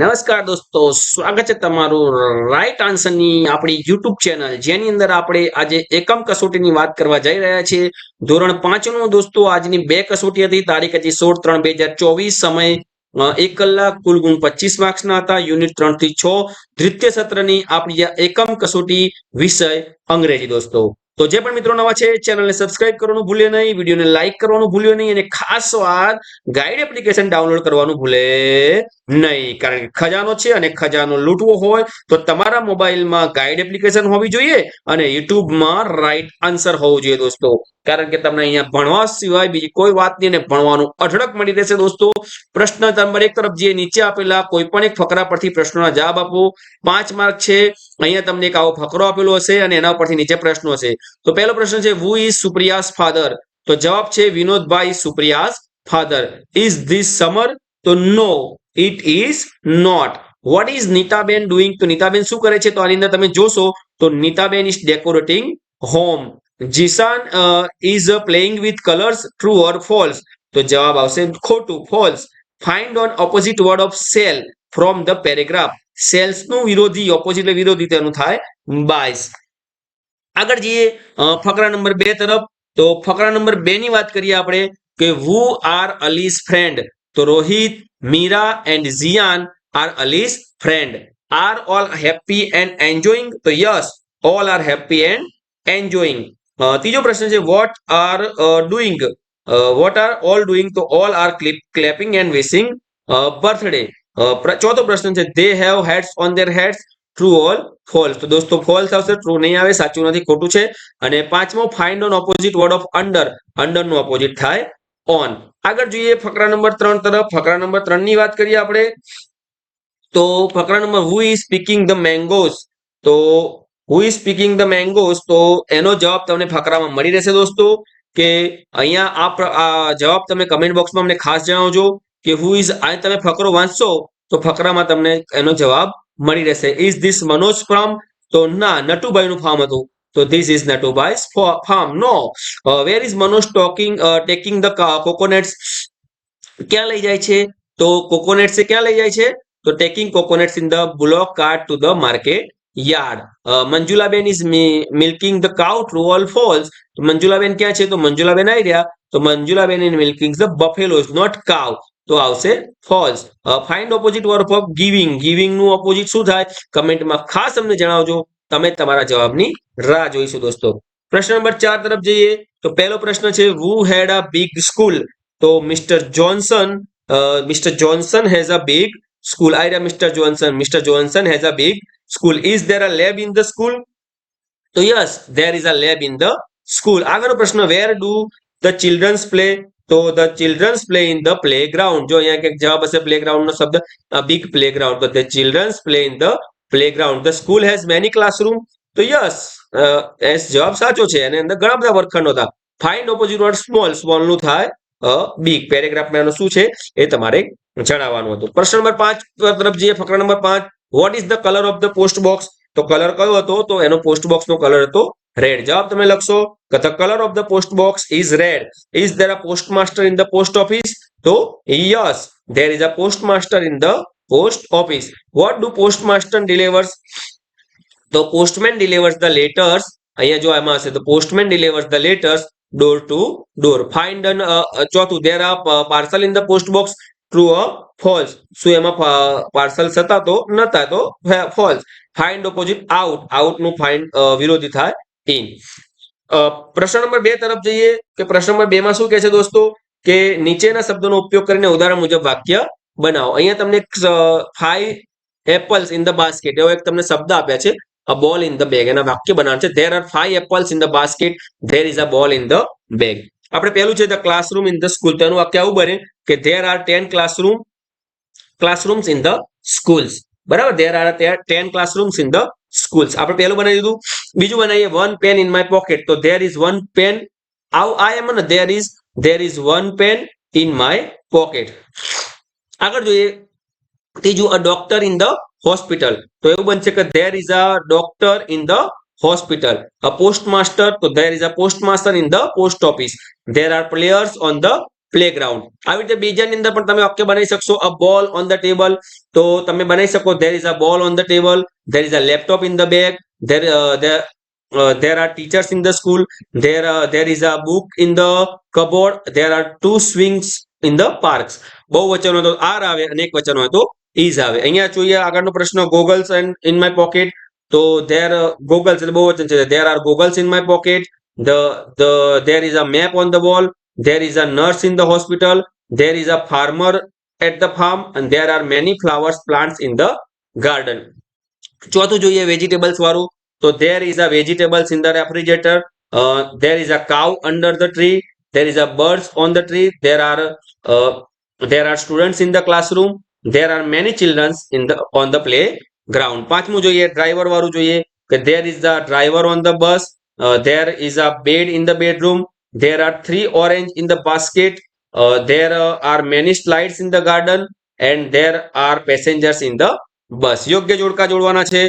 નમસ્કાર દોસ્તો, સ્વાગત છે તમારું રાઈટ આન્સરની આપણી યુટ્યુબ ચેનલ જેની અંદર આપણે આજે એકમ કસોટીની વાત કરવા જઈ રહ્યા છીએ. ધોરણ પાંચનું દોસ્તો, આજની બે કસોટી હતી, તારીખ હતી સોળ ત્રણ બે હજાર ચોવીસ, સમય એક કલાક, કુલ ગુણ પચીસ માર્ક્સના હતા યુનિટ ત્રણથી છ. દ્વિતીય સત્રની આપણી એકમ કસોટી વિષય અંગ્રેજી દોસ્તો. તો જે પણ મિત્રો નવા છે ચેનલને સબસ્ક્રાઇબ કરવાનું ભૂલે નહીં, વિડીયોને લાઇક કરવાનું ભૂલ્યો નહીં, અને ખાસ વાત ગાઈડ એપ્લિકેશન ડાઉનલોડ કરવાનું ભૂલે નહીં. કારણ કે ખજાનો છે અને ખજાનો લૂંટવો હોય, તો તમારા મોબાઈલમાં ગાઈડ એપ્લિકેશન હોવી જોઈએ અને યુટ્યુબમાં રાઈટ આન્સર હોવું જોઈએ દોસ્તો. કારણ કે તમને અહીંયા ભણવા સિવાય બીજી કોઈ વાત નહીં, અને ભણવાનું અઢળક મળી રહેશે દોસ્તો. પ્રશ્ન નંબર એક તરફ જે નીચે આપેલા, કોઈ પણ એક ફકરા પરથી પ્રશ્નોના જવાબ આપો. પાંચ માર્ક છે. અહીંયા તમને એક આવો ફકરો આપેલો હશે અને એના પરથી નીચે પ્રશ્નો છે. તો પહેલો પ્રશ્ન છે વુ ઇઝ સુપ્રિયાસ ફાધર તો જવાબ છે Vinodbhai Supriya's father is this summer તો no it is not what is Nitaben doing તો નીતાબેન શું કરે છે? તો આની અંદર તમે જોશો, તો Nitaben is decorating home Jisan is playing with colours true or false તો જવાબ આવશે ખોટું false find an opposite word of sell from the paragraph સેલ્સનું વિરોધી ઓપોઝિટ વિરોધી તેનું થાય. બાયસ આગળ જઈએ ફકરા નંબર બે તરફ. તો ફકરા નંબર બે ની વાત કરીએ આપણે કે વુ આર અલીઝ ફ્રેન્ડ તો Rohit, Meera and Ziyan are Ali's friend are all happy and enjoying તો yes all are happy and enjoying ત્રીજો પ્રશ્ન છે what are doing what are all doing તો all are clip clapping and wishing birthday ચોથો પ્રશ્ન છે they have heads on their heads true or false તો દોસ્તો ફોલ્સ આવશે ટ્રુ નહીં આવે, સાચું નથી, ખોટું છે. અને પાંચમો find an opposite word of under અંડરનું opposite થાય ઓન આગળ જોઈએ ફકરા નંબર ત્રણ તરફ. ફકરા નંબર ત્રણની વાત કરીએ આપણે. તો ફકરા number who is speaking the mangoes તો who is speaking the mangoes તો એનો જવાબ તમને ફકરામાં મળી રહેશે દોસ્તો, કે અહીંયા આ જવાબ તમે કમેન્ટ બોક્સમાં અમને ખાસ જણાવજો. કે હુ ઇઝ આ તમે ફકરો વાંચશો, તો ફકરામાં તમને એનો જવાબ મળી રહેશે. ઇઝ ધીસ મનોજ ફ્રોમ તો ના, નટુભાઈનું ફાર્મ હતું. તો this is Natubhai farm no where is Manoj talking taking the coconuts ક્યાં લઈ જાય છે? તો કોકોનટ્સ ક્યાં લઈ જાય છે? તો taking coconuts in the bullock cart to the market yard Manjulaben is milking the cow true or false Manjulaben ક્યાં છે? તો મંજુલાબેન આવી રહ્યા. તો Manjulaben in milking the buffalo is not cow તો આવશે false find opposite word of giving ગિવિંગનું opposite શું થાય? કમેન્ટમાં ખાસ અમને જણાવજો. તમે તમારા જવાબની રાહ જોઈશું દોસ્તો. પ્રશ્ન નંબર ચાર તરફ જઈએ. તો પહેલો પ્રશ્ન છે who had a big school તો mister Johnson mister Johnson has a big school આઈ રહ્યા mister Johnson mister Johnson has a big school is there a lab in the school તો yes there is a lab in the school આગળનો પ્રશ્ન where do the childrens play તો the childrens play in the play ground જો અહીંયા કંઈક જવાબ હશે play ground નો શબ્દ બિગ પ્લે ગ્રાઉન્ડ તો the childrens play in the play ground the school has many classroom તો યસ એસ જવાબ સાચો છે. અને અંદર ઘણા બધા વર્ગખંડો હતા. ફાઇન્ડ ઓપોઝિટ વર્ડ સ્મોલ સ્મોલનું થાય બિગ પેરેગ્રાફમાં એનું શું છે? એ તમારે જણાવવાનું હતું. પ્રશ્ન નંબર પાંચ તરફ જઈએ. ફકરા નંબર પાંચ. What is the colour of the post box તો કલર કયો હતો? તો એનો પોસ્ટ બોક્સ નો કલર હતો રેડ જવાબ તમે લખશો કે the colour of the post box is red is there a post master in the post office તો yes there is a post master in the post office what do post master delivers તો postman delivers the letters અહીંયા જો એમાં હશે તો postman delivers the letters door to door find an ચોથું there a parcel in the post box true or false શું એમાં parcel થતા તો નતા તો ફોલ્સ ફાઇન્ડ ઓપોઝિટ આઉટ આઉટનું ફાઇન્ડ વિરોધી થાય ઇન પ્રશ્ન નંબર બે તરફ જઈએ કે પ્રશ્ન નંબર બે માં શું કહે છે દોસ્તો? કે નીચેના શબ્દોનો ઉપયોગ કરીને ઉદાહરણ મુજબ વાક્ય બનાવો. અહીંયા તમને five apples in the basket એવો એક તમને શબ્દ આપ્યા છે. A ball in the bag એના વાક્ય બનાવવાનું છે. There are five apples in the basket there is a ball in the bag આપણે પહેલું છે the classroom in the school તેનું વાક્ય આવું બને કે there are ten classroom classrooms in the schools બરાબર? There are ten classrooms in the schools આપણે પહેલું બનાવી દીધું. બીજું બનાવીએ one pen in my pocket તો ધેર ઇઝ વન પેન આવ આ એમ ને there is there is one pen in my pocket આગળ જોઈએ, ત્રીજું a doctor in the hospital તો એવું બનશે કે there is a doctor in the hospital a post તો there is a postmaster in the post office there are players on the playground આવી રીતે બીજાની અંદર પણ તમે વાક્ય બનાવી શકશો. A ball on the table તો તમે બનાવી શકો there is a ball on the table there is a laptop in the bag there there are teachers in the school there uh, there is a book in the cupboard there are two swings in the parks બહુ વચનો હોય તો R આવે અને એક વચન હોય તો ઇઝ આવે અહીંયા જોઈએ આગળનો પ્રશ્ન goggles and in my pocket તો ધેર ગોગલ્સ એટલે બહુ વચન છે there are goggles in my pocket the the there is a map on the wall there is a nurse in the hospital there is a farmer at the farm and there are many flowers plants in the garden ચોથું જોઈએ vegetables વાળું તો a vegetables in the refrigerator uh, there is a cow under the tree there is a birds on the tree there are uh, there are students in the classroom there are many children in the on the play ground પાંચમું જોઈએ driver વાળું જોઈએ કે there is the driver on the bus uh, there is a bed in the bedroom there are three orange in the basket uh, there uh, are many slides in the garden and there are bus યોગ્ય જોડકા જોડવાના છે.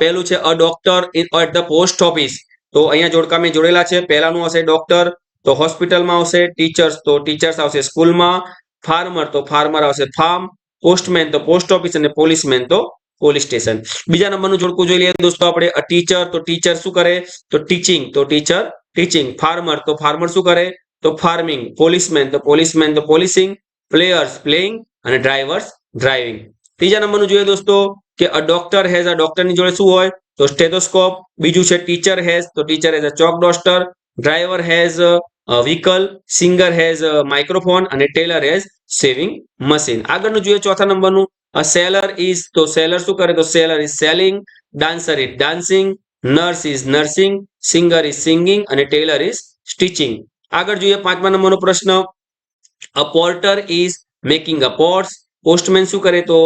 પહેલું છે, a doctor in at the post office તો અહીંયા જોડકા મેં જોડેલા છે. પહેલાનું હશે ડોક્ટર તો હોસ્પિટલમાં આવશે ટીચર્સ તો ટીચર્સ આવશે સ્કૂલમાં. ફાર્મર તો ફાર્મર આવશે ફાર્મ પોસ્ટમેન તો પોસ્ટ ઓફિસ અને પોલીસમેન તો પોલીસ સ્ટેશન બીજા નંબરનું જોડકું જોઈ લઈએ દોસ્તો આપણે. ટીચર તો ટીચર શું કરે? તો ટીચિંગ તો ટીચર ટીચિંગ ફાર્મર તો ફાર્મર શું કરે? તો ફાર્મિંગ પોલીસમેન તો પોલીસમેન તો પોલીસિંગ પ્લેયર્સ પ્લેઇંગ અને ડ્રાઈવર્સ ડ્રાઇવિંગ ત્રીજા નંબરનું જોઈએ દોસ્તો કે અ ડોક્ટર હેઝ અ ડોક્ટરની જોડે શું હોય? તો સ્ટેથોસ્કોપ બીજું છે ટીચર હેઝ તો teacher has a chalk duster driver has vehicle singer has microphone અને ટેલર હેઝ સેવિંગ મશીન આગળનું જોઈએ ચોથા નંબરનું. અ સેલર ઇઝ તો સેલર શું કરે? તો seller is selling dancer is dancing nurse is nursing singer is singing અને ટેલર ઇઝ સ્ટિચિંગ આગળ જોઈએ પાંચમા નંબરનો પ્રશ્ન. A porter is making a port postman શું કરે તો?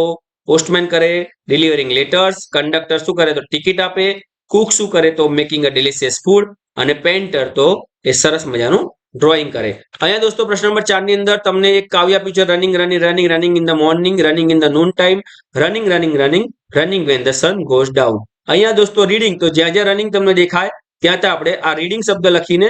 પોસ્ટમેન કરે ડિલિવરિંગ લેટર્સ કંડક્ટર શું કરે તો ટિકિટ આપે કુક શું કરે તો મેકિંગ અ ડિલિશિયસ ફૂડ અને પેન્ટર તો એ સરસ મજાનું ડ્રોઈંગ કરે. અહીંયા દોસ્તો પ્રશ્ન નંબર ચારની અંદર તમને એક કાવ્ય આપ્યું છે running running running running in the morning running in the noon time running running running running when the sun goes down અહીંયા દોસ્તો રીડિંગ તો જ્યાં જ્યાં રનિંગ તમને દેખાય, ત્યાં ત્યાં આપણે આ રીડિંગ શબ્દ લખીને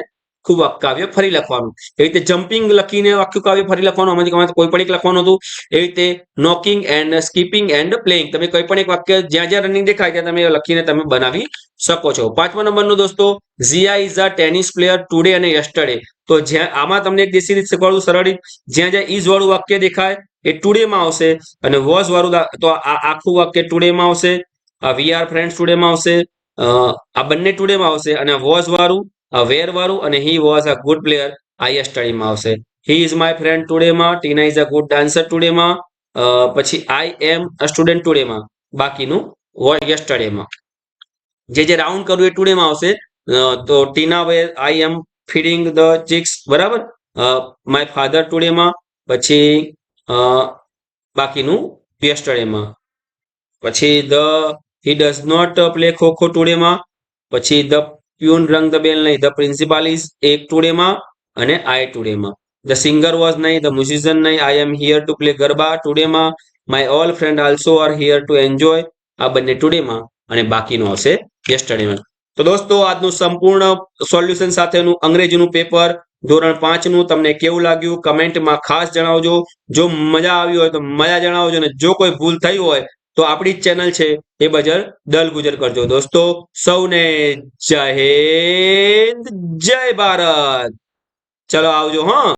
ખૂબ કાવ્ય ફરી લખવાનું. એ રીતે જમ્પિંગ લખીને આખું કાવ્ય ફરી લખવાનું. આમાંથી તમારે કોઈ પણ એક લખવાનું હતું. એવી રીતે knocking and skipping and playing તમે કોઈ પણ એક વાક્ય જ્યાં જ્યાં રનિંગ દેખાય, ત્યાં તમે લખીને તમે બનાવી શકો છો. પાંચમા નંબરનો દોસ્તો Ziya is a tennis player today અને યસ્ટરડે તો જ્યાં, આમાં તમને એક દેશી રીત શીખવાડું, સરળ જ્યાં જ્યાં ઇઝ વાળું વાક્ય દેખાય, એ ટુડે માં આવશે. અને વોઝ વાળું તો આ આખું વાક્ય ટુડે માં આવશે. વી આર ફ્રેન્ડ્સ ટુડે માં આવશે. આ બંને ટુડે માં આવશે. અને વોઝ વાળું વેર વાળું અને he was a good player આ સ્ટડીમાં આવશે he is my friend ટુડેમાં Tina is a good dancer ટુડેમાં પછી I M a student today માં બાકીનું યસ્ટરડે માં જે જે રાઉન્ડ કરવું એ ટુડેમાં આવશે તો Tina where I am feeding the chicks બરાબર માય ફાધર ટુડેમાં પછી બાકીનું યસ્ટરડેમાં પછી the he does not play kho kho ટુડેમાં પછી the peon rang the bell નહીં ધ પ્રિન્સિપાલ ઇઝ એક ટુડેમાં અને આઈ ટુડેમાં ધ સિંગર વોઝ નહીં ધ મ્યુઝિશિયન નહીં I am here to play garba today માં my all friend also are here to enjoy આ બંને ટુડેમાં અને બાકીનું હશે યસ્ટરડેમાં તો દોસ્તો, આજનું સંપૂર્ણ સોલ્યુશન સાથેનું અંગ્રેજીનું પેપર ધોરણ પાંચનું તમને કેવું લાગ્યું? કમેન્ટમાં ખાસ જણાવજો. જો મજા આવી હોય તો મજા જણાવજો અને જો કોઈ ભૂલ થઈ હોય તો આપણી ચેનલ છે એ બજાર દલ ગુજર કરજો. દોસ્તો, સૌને જય હિન્દ, જય ભારત. ચલો આવજો, હા.